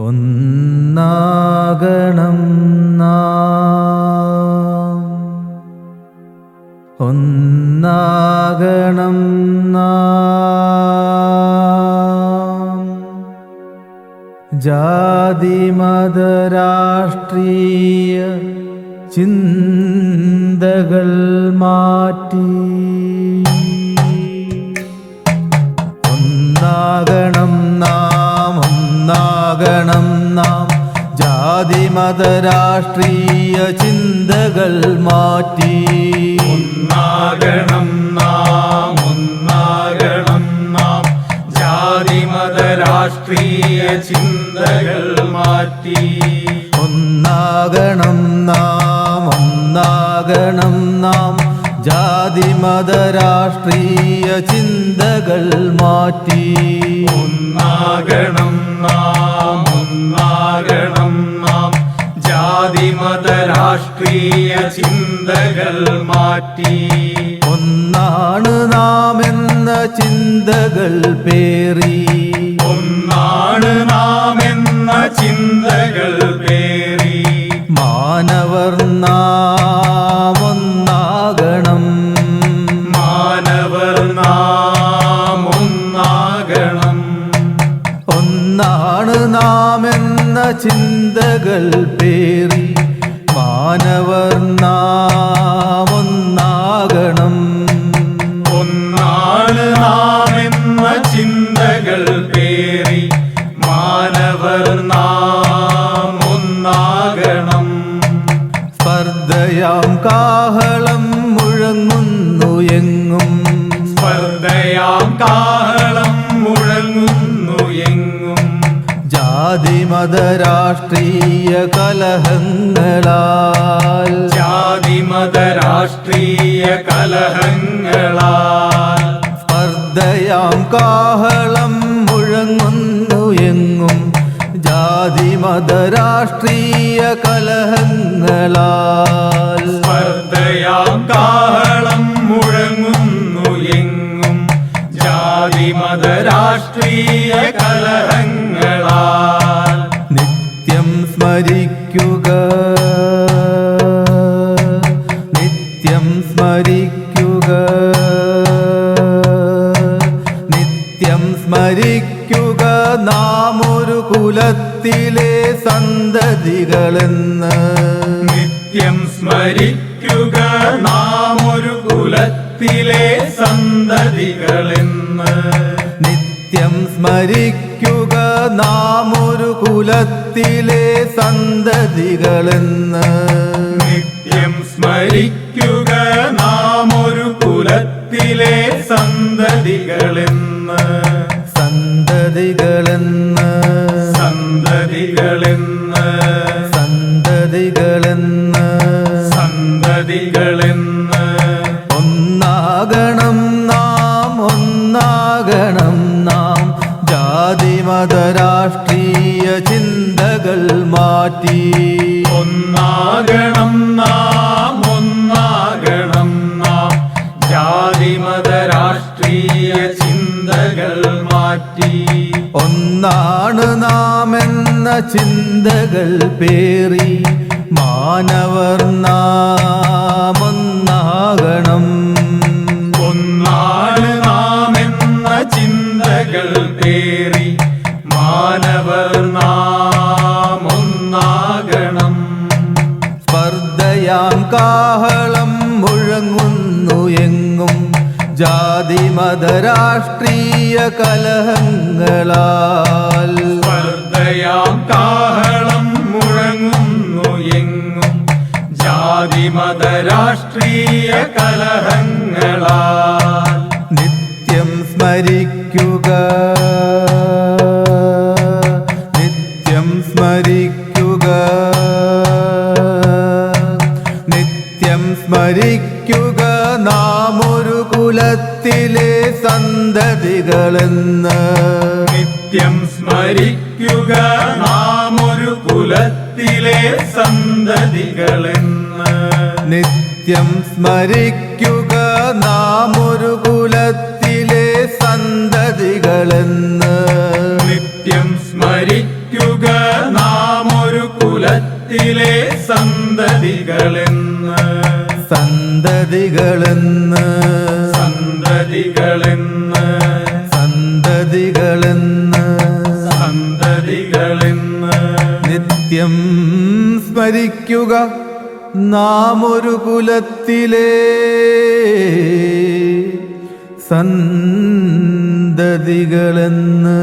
ഒന്നാകണം നാം. ഒന്നാകണം നാം. ജാതിമതരാഷ്ട്രീയ ചിന്തകൾ മാറ്റി ജാതിമതരാഷ്ട്രീയ ചിന്തകൾ മാറ്റി. ഒന്നാകണം നാം ഒന്നാകണം നാം. ജാതിമത രാഷ്ട്രീയ ചിന്തകൾ മാറ്റി. ഒന്നാകണം നാം ഒന്നാകണം നാം. ജാതിമതരാഷ്ട്രീയ ചിന്തകൾ മാറ്റി. ഒന്നാകണം മാറ്റി. ഒന്നാണ് നാം എന്ന ചിന്തകൾ പേറി. ഒന്നാണ് നാം എന്ന ചിന്തകൾ പേറി. മാനവർ നാം ഒന്നാകണം. മാനവർ നാം ഒന്നാകണം. ഒന്നാണ് നാം എന്ന ചിന്തകൾ പേറി. മാനവർ നാം ഒന്നാകണം ഒന്നാണ് നാം എന്ന ചിന്തകൾ പേറി മാനവർ നാം ഒന്നാകണം സ്പർദ്ധയാം കാഹളം മുഴങ്ങുന്നു എങ്ങും. സ്പർദ്ധയാം കാഹളം ജാതിമത രാഷ്ട്രീയ കലഹങ്ങളാൽ. ജാതിമത രാഷ്ട്രീയ കലഹങ്ങളാൽ. സ്പർദ്ധയാം കാഹളം മുഴങ്ങുന്നു എങ്ങും. ജാതിമത രാഷ്ട്രീയ കലഹങ്ങളാൽ. സ്പർദ്ധയാം കാഹളം മുഴങ്ങുന്നു എങ്ങും. ജാതിമത രാഷ്ട്രീയ കലഹങ്ങളാൽ. സ്മരിക്കുക. നിത്യം സ്മരിക്കുക. നിത്യം സ്മരിക്കുക നാം ഒരു കുലത്തിലെ സന്തതികളെന്ന്. നിത്യം സ്മരിക്കുക നാം ഒരു കുലത്തിലെ സന്തതികളെന്ന്. നിത്യം സ്മരിക്കുക നാം ഒരു കുലത്തിലെ സന്തതികളെന്ന്. നിത്യം സ്മരിക്കുക നാം ഒരു കുലത്തിലെ സന്തതികളെന്ന്. സന്തതികളെന്ന്. സന്തതികളെന്ന്. സന്തതികളെന്ന്. സന്തതികളെന്ന്. ഒന്നാകണം ജാതിമത രാഷ്ട്രീയ ചിന്തകൾ മാറ്റി. ഒന്നാകണം നാം ഒന്നാകണം നാം. ജാതിമത രാഷ്ട്രീയ ചിന്തകൾ മാറ്റി. ഒന്നാണ് നാം എന്ന ചിന്തകൾ പേറി. മാനവർ നാം സ്പർദ്ധയാം കാഹളം മുഴങ്ങുന്നു എങ്ങും. ജാതിമത രാഷ്ട്രീയ കലഹങ്ങളാൽ നിത്യം സ്മരിക്കുക നാം ഒരു കുലത്തിലെ സന്തതികളെന്ന്. നിത്യം സ്മരിക്കുക നാം ഒരു കുലത്തിലെ സന്തതികളെന്ന്. നിത്യം സ്മരിക്കുക നാം ഒരു കുലത്തിലെ സന്തതികളെന്ന്. നിത്യം സ്മരിക്കുക നാം ഒരു കുലത്തിലെ സന്തതികളെന്ന് സന്തതികളെന്ന്. സന്തതികളെന്ന്. സന്തതികളെന്ന്. സന്തതികളെന്ന്. നിത്യം സ്മരിക്കുക നാം ഒരു കുലത്തിലെ. സന്തതികളെന്ന്.